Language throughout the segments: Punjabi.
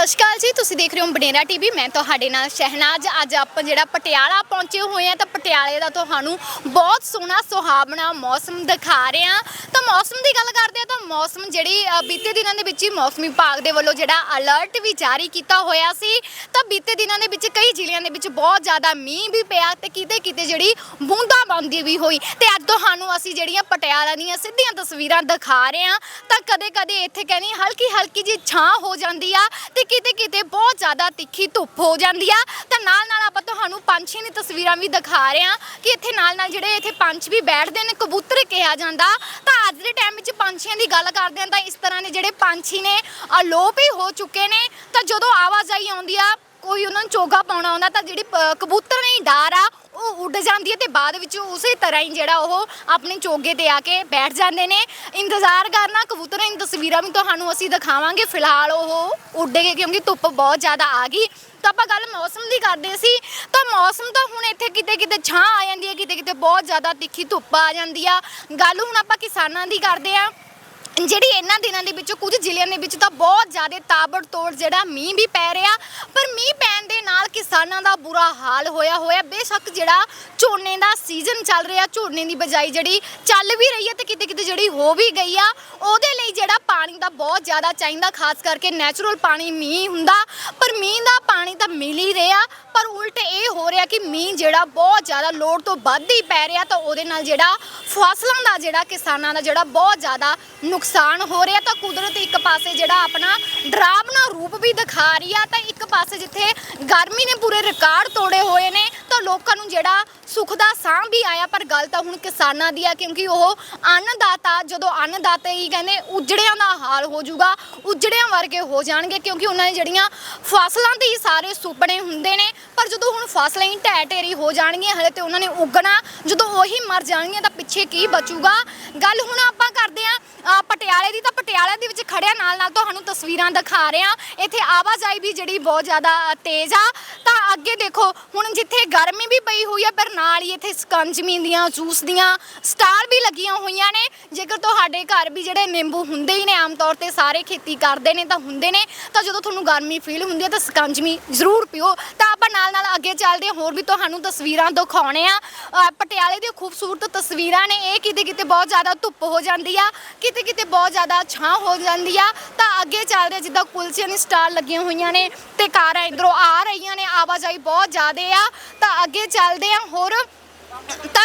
ਸਤਿ ਸ਼੍ਰੀ ਅਕਾਲ ਜੀ, ਤੁਸੀਂ ਦੇਖ ਰਹੇ ਹੋ ਬਨੇਰਾ ਟੀਵੀ। ਮੈਂ ਤੁਹਾਡੇ ਨਾਲ ਸ਼ਹਿਨਾਜ਼। ਅੱਜ ਆਪਾਂ ਜਿਹੜਾ ਪਟਿਆਲਾ ਪਹੁੰਚੇ ਹੋਏ ਆ ਤਾਂ ਪਟਿਆਲੇ ਦਾ ਤੁਹਾਨੂੰ ਬਹੁਤ ਸੋਹਣਾ ਸੁਹਾਵਣਾ ਮੌਸਮ ਦਿਖਾ ਰਹੇ ਆ ਤਾਂ ਮੌਸਮ ਦੀ ਗੱਲ ਕਰਦੇ ਆ ਤਾਂ ਮੌਸਮ ਜਿਹੜੀ ਅ, ਬੀਤੇ ਦਿਨਾਂ ਦੇ ਵਿੱਚ ਹੀ ਮੌਸਮ ਵਿਭਾਗ ਦੇ ਵੱਲੋਂ ਜਿਹੜਾ ਅਲਰਟ ਵੀ ਜਾਰੀ ਕੀਤਾ ਹੋਇਆ ਸੀ ਤਾਂ ਬੀਤੇ ਦਿਨਾਂ ਦੇ ਵਿੱਚ ਕਈ ਜ਼ਿਲ੍ਹਿਆਂ ਦੇ ਵਿੱਚ ਬਹੁਤ ਜ਼ਿਆਦਾ ਮੀਂਹ ਵੀ ਪਿਆ ਤੇ ਕਿਤੇ ਕਿਤੇ ਜਿਹੜੀ ਬੂੰਦਾਂ ਬੂੰਦਾਬਾਂਦੀ ਵੀ ਹੋਈ ਤੇ ਅੱਜ ਤੁਹਾਨੂੰ ਅਸੀਂ ਜਿਹੜੀਆਂ ਪਟਿਆਲਾ ਦੀਆਂ ਸਿੱਧੀਆਂ ਤਸਵੀਰਾਂ ਦਿਖਾ ਰਹੇ ਹਾਂ ਤਾਂ ਕਦੇ ਕਦੇ ਇੱਥੇ ਕਹਿੰਦੀ ਹਲਕੀ ਹਲਕੀ ਜੀ ਛਾਂ ਹੋ ਜਾਂਦੀ ਆ ਤੇ ਕਿਤੇ ਕਿਤੇ ਬਹੁਤ ਜ਼ਿਆਦਾ ਤਿੱਖੀ ਧੁੱਪ ਹੋ ਜਾਂਦੀ ਆ ਤਾਂ ਨਾਲ ਨਾਲ ਆਪਾਂ ਤੁਹਾਨੂੰ ਪੰਛੀਆਂ ਦੀ ਤਸਵੀਰਾਂ ਵੀ ਦਿਖਾ ਰਹੇ ਹਾਂ ਕਿ ਇੱਥੇ ਨਾਲ ਨਾਲ ਜਿਹੜੇ ਇੱਥੇ ਪੰਛ ਵੀ ਬੈਠਦੇ ਨੇ ਕਬੂਤਰ ਕਿਹਾ ਜਾਂਦਾ ਤਾਂ ਅੱਜ ਦੇ ਟਾਈਮ ਵਿੱਚ ਪੰਛੀਆਂ ਦੀ ਗੱਲ ਕਰਦੇ ਹਾਂ ਤਾਂ ਇਸ ਤਰ੍ਹਾਂ ਦੇ ਜਿਹੜੇ ਪੰਛੀ ਨੇ, ਅਲੋਪ ਹੀ ਹੋ ਚੁੱਕੇ ਨੇ। ਤਾਂ ਜਦੋਂ ਆਵਾਜਾਈ ਆਉਂਦੀ ਆ, ਕੋਈ ਉਹਨਾਂ ਨੂੰ ਚੋਗਾ ਪਾਉਣਾ ਆਉਂਦਾ, ਤਾਂ ਜਿਹੜੀ ਪ- ਕਬੂਤਰ ਨਹੀਂ ਡਾਰ ਆ ਉਹ ਉੱਡ ਜਾਂਦੀ ਹੈ ਤੇ ਬਾਅਦ ਵਿੱਚ ਉਸੇ ਤਰ੍ਹਾਂ ਹੀ ਜਿਹੜਾ ਉਹ ਆਪਣੇ ਚੋਗੇ ਤੇ ਆ ਕੇ ਬੈਠ ਜਾਂਦੇ ਨੇ। ਇੰਤਜ਼ਾਰ ਕਰਨਾ, ਕਬੂਤਰਾਂ ਦੀਆਂ ਤਸਵੀਰਾਂ ਵੀ ਤੁਹਾਨੂੰ ਅਸੀਂ ਦਿਖਾਵਾਂਗੇ। ਫਿਲਹਾਲ ਉਹ ਉੱਡ ਗਏ ਕਿਉਂਕਿ ਧੁੱਪ ਬਹੁਤ ਜ਼ਿਆਦਾ ਆ ਗਈ। ਤਾਂ ਆਪਾਂ ਗੱਲ ਮੌਸਮ ਦੀ ਕਰਦੇ ਸੀ। ਤਾਂ ਮੌਸਮ ਤਾਂ ਹੁਣ ਇੱਥੇ ਕਿਤੇ ਕਿਤੇ ਛਾਂ ਆ ਜਾਂਦੀ ਹੈ, ਕਿਤੇ ਕਿਤੇ ਬਹੁਤ ਜ਼ਿਆਦਾ ਤਿੱਖੀ ਧੁੱਪ ਆ ਜਾਂਦੀ ਆ। ਗੱਲ ਹੁਣ ਆਪਾਂ ਕਿਸਾਨਾਂ ਦੀ ਕਰਦੇ ਆ ਜਿਹੜੀ ਇਹਨਾਂ ਦਿਨਾਂ ਦੇ ਵਿੱਚ ਕੁਝ ਜ਼ਿਲ੍ਹਿਆਂ ਦੇ ਵਿੱਚ ਤਾਂ ਬਹੁਤ ਜ਼ਿਆਦਾ ਤਾਬੜ ਤੋੜ ਜਿਹੜਾ ਮੀਂਹ ਵੀ ਪੈ ਰਿਹਾ। ਪਰ ਮੀਂਹ ਪੈਣ ਦੇ ਨਾਲ ਕਿਸਾਨਾਂ ਦਾ ਬੁਰਾ ਹਾਲ ਹੋਇਆ ਹੋਇਆ। ਬੇਸ਼ੱਕ ਜਿਹੜਾ ਝੋਨੇ ਦਾ ਸੀਜ਼ਨ ਚੱਲ ਰਿਹਾ, ਝੋਨੇ ਦੀ ਬਜਾਈ ਜਿਹੜੀ ਚੱਲ ਵੀ ਰਹੀ ਹੈ ਤੇ ਕਿਤੇ ਕਿਤੇ ਜਿਹੜੀ ਹੋ ਵੀ ਗਈ ਆ, ਉਹਦੇ ਲਈ ਜਿਹੜਾ ਪਾਣੀ ਦਾ ਬਹੁਤ ਜ਼ਿਆਦਾ ਚਾਹੀਦਾ, ਖਾਸ ਕਰਕੇ ਨੈਚੁਰਲ ਪਾਣੀ, ਮੀਂਹ ਹੁੰਦਾ, ਪਰ ਮੀਂਹ ਦਾ ਪਾਣੀ ਤਾਂ ਮਿਲ ਹੀ ਰਿਹਾ, ਪਰ ਉਲਟ ਇਹ ਹੋ ਰਿਹਾ ਕਿ ਮੀਂਹ ਜਿਹੜਾ ਬਹੁਤ ਜ਼ਿਆਦਾ ਲੋੜ ਤੋਂ ਵੱਧ ਹੀ ਪੈ ਰਿਹਾ, ਤਾਂ ਉਹਦੇ ਨਾਲ ਜਿਹੜਾ ਫਸਲਾਂ ਦਾ ਜਿਹੜਾ ਕਿਸਾਨਾਂ ਦਾ ਜਿਹੜਾ ਬਹੁਤ ਜ਼ਿਆਦਾ ਨੁਕਸਾਨ ਹੋ ਰਿਹਾ, ਤਾਂ ਕੁਦਰਤ ਇੱਕ ਪਾਸੇ ਜਿਹੜਾ ਆਪਣਾ ਡਰਾਵਨਾ ਰੂਪ ਵੀ ਦਿਖਾ ਰਹੀ ਆ, ਤਾਂ ਇੱਕ ਪਾਸੇ ਜਿੱਥੇ ਗਰਮੀ ਨੇ ਪੂਰੇ ਰਿਕਾਰਡ ਤੋੜੇ ਹੋਏ ਨੇ ਤਾਂ ਲੋਕਾਂ ਨੂੰ ਜਿਹੜਾ ਸੁੱਖ ਦਾ ਸਾਹ ਵੀ ਆਇਆ, ਪਰ ਗੱਲ ਤਾਂ ਹੁਣ ਕਿਸਾਨਾਂ ਦੀ ਆ, ਕਿਉਂਕਿ ਉਹ ਅੰਨਦਾਤਾ, ਜਦੋਂ ਅੰਨਦਾਤਾ ਹੀ ਕਹਿੰਦੇ ਉਜੜਿਆਂ ਦਾ ਹਾਲ ਹੋ ਜਾਊਗਾ, ਉਜੜਿਆਂ ਵਰਗੇ ਹੋ ਜਾਣਗੇ, ਕਿਉਂਕਿ ਉਹਨਾਂ ਨੇ ਜਿਹੜੀਆਂ ਫਸਲਾਂ ਦੇ ਹੀ ਸਾਰੇ ਸੁਪਨੇ ਹੁੰਦੇ ਨੇ, ਪਰ ਜਦੋਂ ਹੁਣ ਫਸਲਾਂ ਹੀ ਢਹਿ ਢੇਰੀ ਹੋ ਜਾਣਗੀਆਂ, ਹਲੇ ਤੇ ਉਹਨਾਂ ਨੇ ਉਗਣਾ, ਜਦੋਂ ਉਹੀ ਮਰ ਜਾਣਗੀਆਂ, ਤਾਂ ਪਿੱਛੇ ਕੀ ਬਚੂਗਾ? ਗੱਲ ਹੁਣ ਆਪਾਂ ਕਰਦੇ ਆ ਪਟਿਆਲੇ ਦੀ, ਤਾਂ ਪਟਿਆਲੇ ਦੇ ਵਿੱਚ ਖੜਿਆ ਨਾਲ ਨਾਲ ਤੁਹਾਨੂੰ ਤਸਵੀਰਾਂ ਦਿਖਾ ਰਹੇ ਆ ਇੱਥੇ ਆਵਾਜਾਈ ਵੀ ਜਿਹੜੀ ਬਹੁਤ ਜ਼ਿਆਦਾ ਤੇਜ਼ ਆ ਅੱਗੇ ਦੇਖੋ ਹੁਣ ਜਿੱਥੇ ਗਰਮੀ ਵੀ ਪਈ ਹੋਈ ਆ ਪਰ ਨਾਲ ਹੀ ਇੱਥੇ ਸਕੰਜਮੀ ਦੀਆਂ ਜੂਸ ਦੀਆਂ ਸਟਾਲ ਵੀ ਲੱਗੀਆਂ ਹੋਈਆਂ ਨੇ। ਜੇਕਰ ਤੁਹਾਡੇ ਘਰ ਵੀ ਜਿਹੜੇ ਨਿੰਬੂ ਹੁੰਦੇ ਹੀ ਨੇ ਆਮ ਤੌਰ ਤੇ ਸਾਰੇ ਖੇਤੀ ਕਰਦੇ ਨੇ ਤਾਂ ਹੁੰਦੇ ਨੇ। ਤਾਂ ਜਦੋਂ ਤੁਹਾਨੂੰ ਗਰਮੀ ਫੀਲ ਹੁੰਦੀ ਹੈ ਤਾਂ ਸਕੰਜਮੀ ਜ਼ਰੂਰ ਪੀਓ। ਤਾਂ ਆਪਾਂ ਨਾਲ ਨਾਲ ਅੱਗੇ ਚੱਲਦੇ ਹਾਂ ਹੋਰ ਵੀ ਤੁਹਾਨੂੰ ਤਸਵੀਰਾਂ ਦਿਖਾਉਣੇ ਆ। ਅ, ਪਟਿਆਲੇ ਦੀਆਂ ਖੂਬਸੂਰਤ ਤਸਵੀਰਾਂ ਨੇ ਇਹ ਕਿਤੇ ਕਿਤੇ ਬਹੁਤ ਜ਼ਿਆਦਾ ਧੁੱਪ ਹੋ ਜਾਂਦੀ ਆ ਕਿਤੇ ਕਿਤੇ ਬਹੁਤ ਜ਼ਿਆਦਾ ਛਾਂ ਹੋ ਜਾਂਦੀ ਆ। ਤਾਂ ਅੱਗੇ ਚੱਲਦੇ ਹਾਂ, ਜਿੱਦਾਂ ਕੁਲਚੇ ਦੀ ਸਟਾਲ ਲੱਗੀਆਂ ਹੋਈਆਂ ਨੇ ਤੇ ਕਾਰਾਂ ਇਧਰੋਂ ਆ ਰਹੀਆਂ ਨੇ ਆਵਾਜਾਈ ਬਹੁਤ ਜ਼ਿਆਦਾ ਆ ਤਾਂ ਅੱਗੇ ਚੱਲਦੇ ਆ ਹੋਰ ਤਾਂ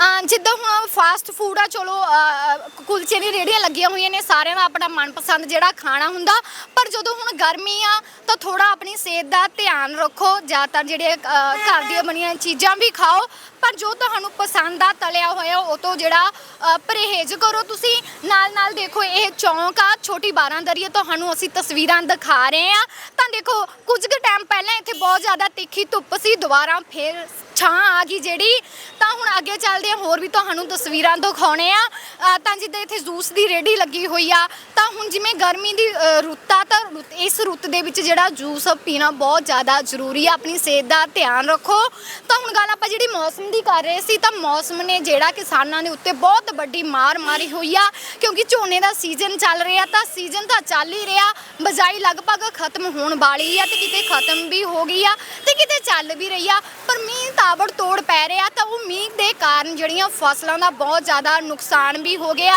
ਅਹ, ਜਿੱਦਾਂ ਹੁਣ ਫਾਸਟ ਫੂਡ ਆ ਚਲੋ ਅਹ, ਕੁਲਚੇ ਦੀ ਰੇੜੀਆਂ ਲੱਗੀਆਂ ਹੋਈਆਂ ਨੇ ਸਾਰਿਆਂ ਦਾ ਆਪਣਾ ਮਨਪਸੰਦ ਜਿਹੜਾ ਖਾਣਾ ਹੁੰਦਾ। ਪਰ ਜਦੋਂ ਹੁਣ ਗਰਮੀ ਆ ਤਾਂ ਥੋੜਾ ਆਪਣੀ ਸਿਹਤ ਦਾ ਧਿਆਨ ਰੱਖੋ ਜ਼ਿਆਦਾਤਰ ਜਿਹੜੇ ਅਹ, ਘਰ ਦੀਆਂ ਬਣੀਆਂ ਚੀਜ਼ਾਂ ਵੀ ਖਾਓ। ਪਰ ਜੋ ਤੁਹਾਨੂੰ ਪਸੰਦ ਆ ਤਲਿਆ ਹੋਇਆ ਉਹ ਤੋਂ ਜਿਹੜਾ ਅਹ, ਪਰਹੇਜ਼ ਕਰੋ ਤੁਸੀਂ। ਨਾਲ ਨਾਲ ਦੇਖੋ ਇਹ ਚੌਂਕ ਆ ਛੋਟੀ ਬਾਰਾਂਦਰੀ ਆ ਤੁਹਾਨੂੰ ਅਸੀਂ ਤਸਵੀਰਾਂ ਦਿਖਾ ਰਹੇ ਆ। ਤਾਂ ਦੇਖੋ ਕੁਝ ਕੁ ਟਾਈਮ ਪਹਿਲਾਂ ਇੱਥੇ ਬਹੁਤ ਜ਼ਿਆਦਾ ਤਿੱਖੀ ਧੁੱਪ ਸੀ ਦੁਬਾਰਾ ਫੇਰ ਛਾਂ ਆ ਗਈ ਜਿਹੜੀ ਤਾਂ ਹੁਣ ਅੱਗੇ ਚੱਲਦੇ ਆ ਹੋਰ ਵੀ ਤੁਹਾਨੂੰ ਤਸਵੀਰਾਂ ਦਿਖਾਉਣੇ ਆ। ਅ, ਤਾਂ ਜਿੱਦਾਂ ਇੱਥੇ ਜੂਸ ਦੀ ਰੇੜੀ ਲੱਗੀ ਹੋਈ ਆ ਤਾਂ ਹੁਣ ਜਿਵੇਂ ਗਰਮੀ ਦੀ ਅ, ਰੁੱਤ ਆ ਤਾਂ ਰੁੱਤ- ਇਸ ਰੁੱਤ ਦੇ ਵਿੱਚ ਜਿਹੜਾ ਜੂਸ ਪੀਣਾ ਬਹੁਤ ਜ਼ਿਆਦਾ ਜ਼ਰੂਰੀ ਆ ਆਪਣੀ ਸਿਹਤ ਦਾ ਧਿਆਨ ਰੱਖੋ। ਤਾਂ ਹੁਣ ਗੱਲ ਆਪਾਂ ਜਿਹੜੀ ਮੌਸਮ ਦੀ ਕਰ ਰਹੇ ਸੀ ਤਾਂ ਮੌਸਮ ਨੇ ਜਿਹੜਾ ਕਿਸਾਨਾਂ ਦੇ ਉੱਤੇ ਬਹੁਤ ਵੱਡੀ ਮਾਰ ਮਾਰੀ ਹੋਈ ਆ ਕਿਉਂਕਿ ਝੋਨੇ ਦਾ ਸੀਜ਼ਨ ਚੱਲ ਰਿਹਾ ਤਾਂ ਸੀਜ਼ਨ ਤਾਂ ਚੱਲ ਹੀ ਰਿਹਾ ਬਜਾਈ ਲਗਭਗ ਖਤਮ ਹੋਣ ਵਾਲੀ ਆ ਤੇ ਕਿਤੇ ਖਤਮ ਵੀ ਹੋ ਗਈ ਆ ਤੇ ਕਿਤੇ ਚੱਲ ਵੀ ਰਹੀ ਆ ਪਰ ਮੀਂਹ ਤਾਬੜ ਤੋੜ ਪੈ ਰਿਹਾ ਤਾਂ ਉਹ ਮੀਂਹ ਦੇ ਕਾਰਨ ਜਿਹੜੀਆਂ ਫਸਲਾਂ ਦਾ ਬਹੁਤ ਜ਼ਿਆਦਾ ਨੁਕਸਾਨ ਵੀ ਹੋ ਗਿਆ।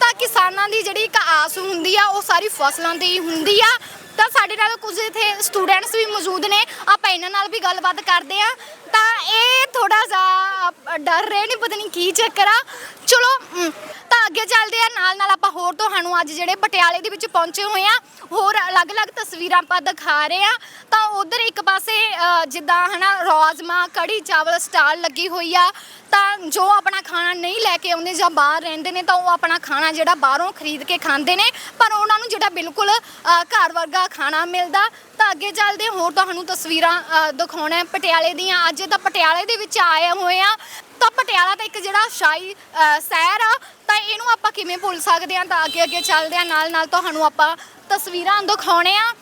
ਤਾਂ ਕਿਸਾਨਾਂ ਦੀ ਜਿਹੜੀ ਇੱਕ ਆਸ ਹੁੰਦੀ ਆ, ਉਹ ਸਾਰੀ ਫਸਲਾਂ ਤੇ ਹੀ ਹੁੰਦੀ ਆ। ਤਾਂ ਸਾਡੇ ਨਾਲ ਕੁਝ ਇੱਥੇ ਸਟੂਡੈਂਟਸ ਵੀ ਮੌਜੂਦ ਨੇ, ਆਪਾਂ ਇਹਨਾਂ ਨਾਲ ਵੀ ਗੱਲਬਾਤ ਕਰਦੇ ਆ। ਤਾਂ ਇਹ ਥੋੜਾ ਜਿਹਾ ਡਰ ਰਹੇ ਨੇ, ਪਤਾ ਨਹੀਂ ਕੀ ਚੱਕਰ ਆ। ਚਲੋ ਅਮ, ਤਾਂ ਅੱਗੇ ਚੱਲਦੇ ਆ। ਨਾਲ ਨਾਲ ਆਪਾਂ ਹੋਰ ਤੁਹਾਨੂੰ ਅੱਜ ਜਿਹੜੇ ਪਟਿਆਲੇ ਦੇ ਵਿੱਚ ਪਹੁੰਚੇ ਹੋਏ ਆ ਹੋਰ ਅਲੱਗ-ਅਲੱਗ ਤਸਵੀਰਾਂ ਆਪਾਂ ਦਿਖਾ ਰਹੇ ਆ। ਤਾਂ ਉਧਰ ਇੱਕ ਪਾਸੇ ਅ, ਜਿੱਦਾਂ ਹਨਾ ਰੋਜਮਾ ਕੜੀ ਚਾਵਲ ਸਟਾਲ ਲੱਗੀ ਹੋਈ ਆ। ਤਾਂ ਜੋ ਆਪਣਾ ਖਾਣਾ ਨਹੀਂ ਲੈ ਕੇ ਆਉਂਦੇ ਜਾਂ ਬਾਹਰ ਰਹਿੰਦੇ ਨੇ ਤਾਂ ਉਹ ਆਪਣਾ ਖਾਣਾ ਜਿਹੜਾ ਬਾਹਰੋਂ ਖਰੀਦ ਕੇ ਖਾਂਦੇ ਨੇ। ਪਰ ਉਹਨਾਂ ਨੂੰ ਜਿਹੜਾ ਬਿਲਕੁਲ ਘਰ ਵਰਗਾ ਖਾਣਾ ਮਿਲਦਾ। ਤਾਂ ਅੱਗੇ ਚੱਲਦੇ ਹੋਰ ਤੁਹਾਨੂੰ ਤਸਵੀਰਾਂ ਦਿਖਾਉਣਾ ਹੈ ਪਟਿਆਲੇ ਦੀਆਂ। ਅੱਜ ਤਾਂ ਪਟਿਆਲੇ ਦੇ ਵਿੱਚ ਆਏ ਹੋਏ ਆ ਤਾਂ ਪਟਿਆਲਾ ਤਾਂ ਇੱਕ ਜਿਹੜਾ ਸ਼ਾਹੀ ਸ਼ਹਿਰ ਆ, ਤਾਂ ਇਹਨੂੰ ਆਪਾਂ ਕਿਵੇਂ ਭੁੱਲ ਸਕਦੇ ਆ ਤਾਂ ਅੱਗੇ ਅੱਗੇ ਚੱਲਦੇ ਆ ਨਾਲ ਨਾਲ ਤੁਹਾਨੂੰ ਆਪਾਂ ਤਸਵੀਰਾਂ ਦਿਖਾਉਣੇ ਆ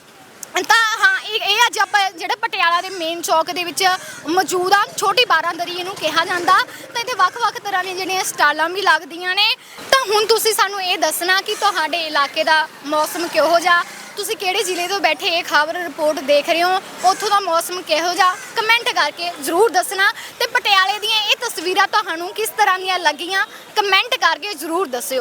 ਤਾਂ ਹਾਂ, ਇਹ ਇਹ ਅੱਜ ਆਪਾਂ ਜਿਹੜੇ ਪਟਿਆਲਾ ਦੇ ਮੇਨ ਚੌਕ ਦੇ ਵਿੱਚ ਮੌਜੂਦ ਆ, ਛੋਟੀ ਬਾਰਾਂਦਰੀ ਇਹਨੂੰ ਕਿਹਾ ਜਾਂਦਾ। ਤਾਂ ਇੱਥੇ ਵੱਖ-ਵੱਖ ਤਰ੍ਹਾਂ ਦੀਆਂ ਜਿਹੜੀਆਂ ਸਟਾਲਾਂ ਵੀ ਲੱਗਦੀਆਂ ਨੇ। ਤਾਂ ਹੁਣ ਤੁਸੀਂ ਸਾਨੂੰ ਇਹ ਦੱਸਣਾ ਕਿ ਤੁਹਾਡੇ ਇਲਾਕੇ ਦਾ ਮੌਸਮ ਕਿਹੋ ਜਿਹਾ, ਤੁਸੀਂ ਕਿਹੜੇ ਜ਼ਿਲ੍ਹੇ ਤੋਂ ਬੈਠੇ ਇਹ ਖਬਰ ਰਿਪੋਰਟ ਦੇਖ ਰਹੇ ਹੋ, ਉੱਥੋਂ ਦਾ ਮੌਸਮ ਕਿਹੋ ਜਿਹਾ ਕਮੈਂਟ ਕਰਕੇ ਜ਼ਰੂਰ ਦੱਸਣਾ। ਤੇ ਪਟਿਆਲੇ ਦੀਆਂ ਇਹ ਤਸਵੀਰਾਂ ਤੁਹਾਨੂੰ ਕਿਸ ਤਰ੍ਹਾਂ ਦੀਆਂ ਲੱਗੀਆਂ ਕਮੈਂਟ ਕਰਕੇ ਜ਼ਰੂਰ ਦੱਸਿਓ।